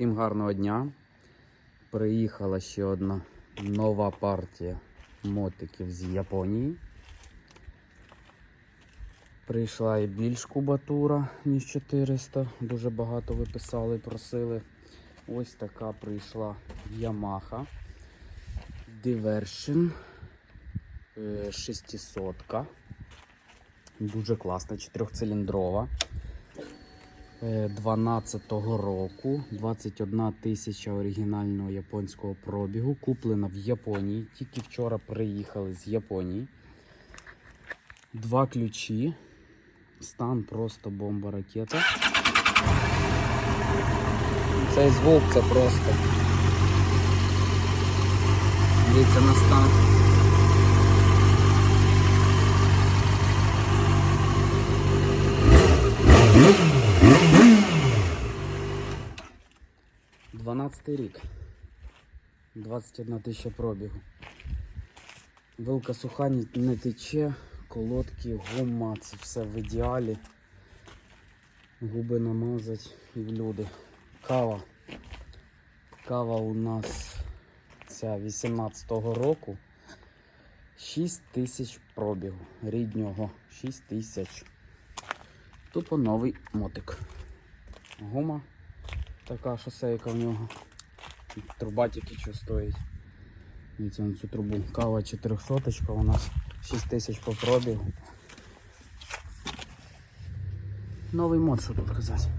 Всім гарного дня. Приїхала ще одна нова партія мотиків з Японії. Прийшла і більш кубатура, ніж 400. Дуже багато ви писали, просили. Ось така прийшла Yamaha Diversion е, 600. Дуже класна, чотирьохциліндрова. Е, 12-го року, 21 тисяча оригінального японського пробігу, куплена в Японії. Тільки вчора приїхали з Японії. Два ключі. Стан просто бомба ракета. Цей звук це просто. Дивіться на стан. Дванадцятий рік. 21 тисяча пробігу. Вилка суха не тече, колодки, гума, це все в ідеалі. Губи намазать і в люди. Кава. Кава у нас ця 18-го року. 6 тисяч пробігу. Ріднього 6 тисяч. Тупо новий мотик. Гума така шосейка в нього. Труба тільки що стоїть. Дивіться на цю трубу. Кава 400 у нас 6 тисяч по пробігу. Новий мод, що тут казати.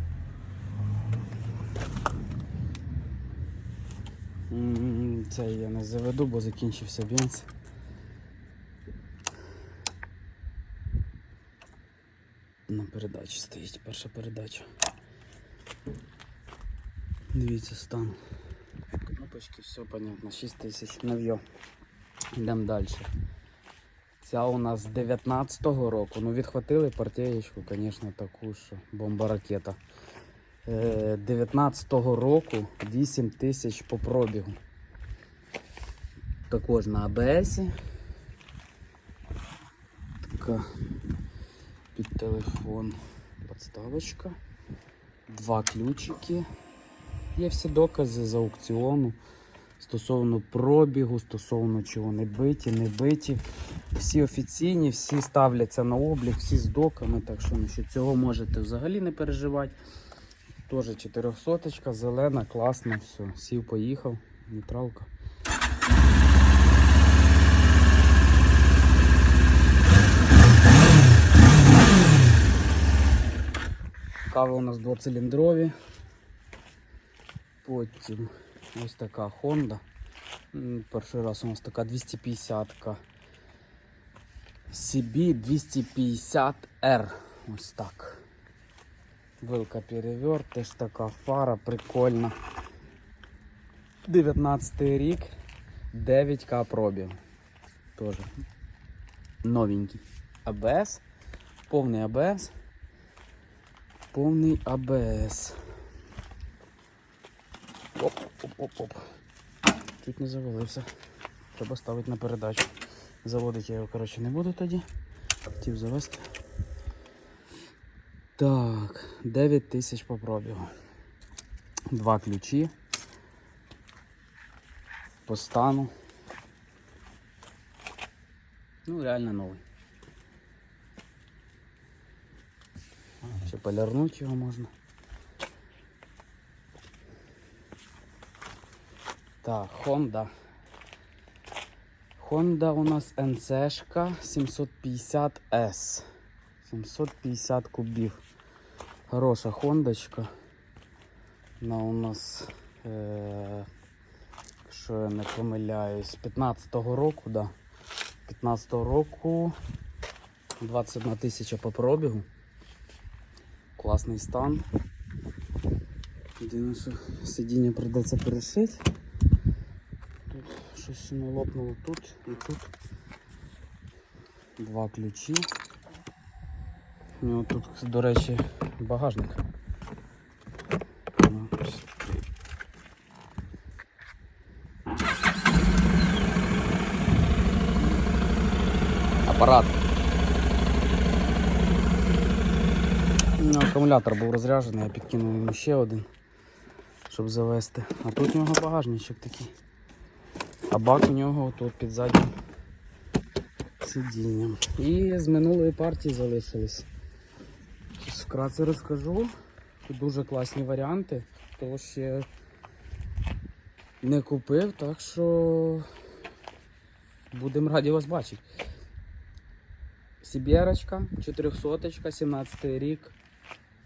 Це я не заведу, бо закінчився бенз. На передачі стоїть перша передача. Дивіться стан. Кнопочки, все понятно, 6 тисяч нов'йо. Йдемо далі. Ця у нас з 19-го року. Ну відхватили партієчку, звісно, таку, що бомба ракета. Е, 19-го року 8 тисяч по пробігу. Також на АБС. Така під телефон подставочка. Два ключики. Є всі докази з аукціону стосовно пробігу, стосовно чого не биті, не биті. Всі офіційні, всі ставляться на облік, всі з доками, так що насчет цього можете взагалі не переживати. Теж 400 зелена, класна, все. Сів, поїхав, нейтралка. Кави у нас двоциліндрові. Потім ось така Honda. Перший раз у нас така 250-ка. CB 250R. Ось так. Вилка переверт, теж така фара, прикольна. 19 рік, 9К пробіг. Тоже новенький. АБС, повний АБС. Повний АБС. Оп, оп, оп, оп. Чуть не завалився. Треба ставити на передачу. Заводити я його, коротше, не буду тоді. Хотів завести. Так, 9 тисяч по пробігу. Два ключі. По стану. Ну, реально новий. Ще полярнуть його можна. Так, Honda. Honda у нас NC-шка 750S. 750 кубів. Хороша хондочка. Вона у нас, е- якщо я не помиляюсь, 15-го року, да. 15-го року 21 тисяча по пробігу. Класний стан. Що сидіння придеться перешити. Щось не лопнуло тут і тут. Два ключі. У нього тут, до речі, багажник. Ну. Апарат. У нього акумулятор був розряджений, я підкинув йому ще один, щоб завести. А тут у нього багажничок такий. А бак у нього тут під заднім сидінням. І з минулої партії залишились. Вкратце розкажу. Тут дуже класні варіанти. Хто ще не купив, так що будемо раді вас бачити. Сібєрочка, 400, 17 рік,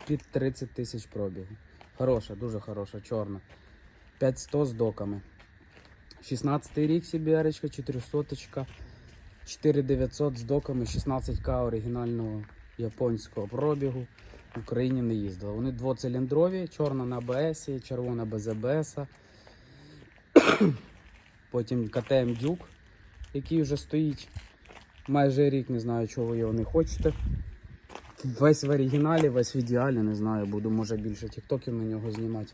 під 30 тисяч пробігу. Хороша, дуже хороша, чорна. 500 з доками. 16 рік Сібєрочка, 400, 4900 з доками, 16к оригінального японського пробігу. В Україні не їздила. Вони двоциліндрові, чорна на АБС, червона без АБС. Потім КТМ Дюк, який вже стоїть майже рік, не знаю, чого ви його не хочете. Весь в оригіналі, весь в ідеалі, не знаю, буду може більше тіктоків на нього знімати.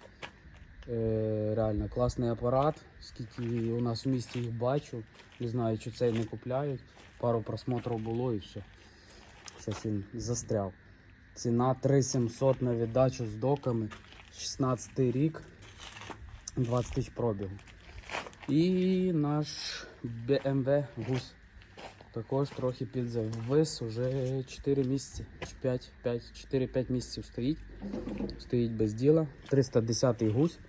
Е, реально класний апарат, скільки у нас в місті їх бачу. Не знаю, чи цей не купляють. Пару просмотрів було і все. Щось він застряв. Ціна 3700 на віддачу з доками. 16 рік, 20 тисяч пробігу. І наш BMW гусь. Також трохи підзавис, уже 4 місяці, 5, 5, 4-5 місяців стоїть. Стоїть без діла. 310 гусь.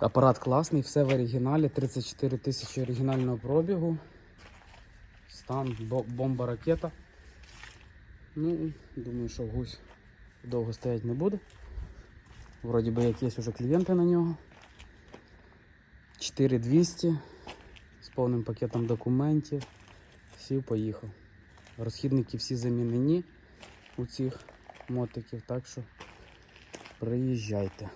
Апарат класний, все в оригіналі, 34 тисячі оригінального пробігу. Стан бомба ракета. Ну, думаю, що гусь довго стоять не буде. Вроді би як є вже клієнти на нього. 4200 з повним пакетом документів. Сів, поїхав. Розхідники всі замінені у цих мотиків, так що приїжджайте.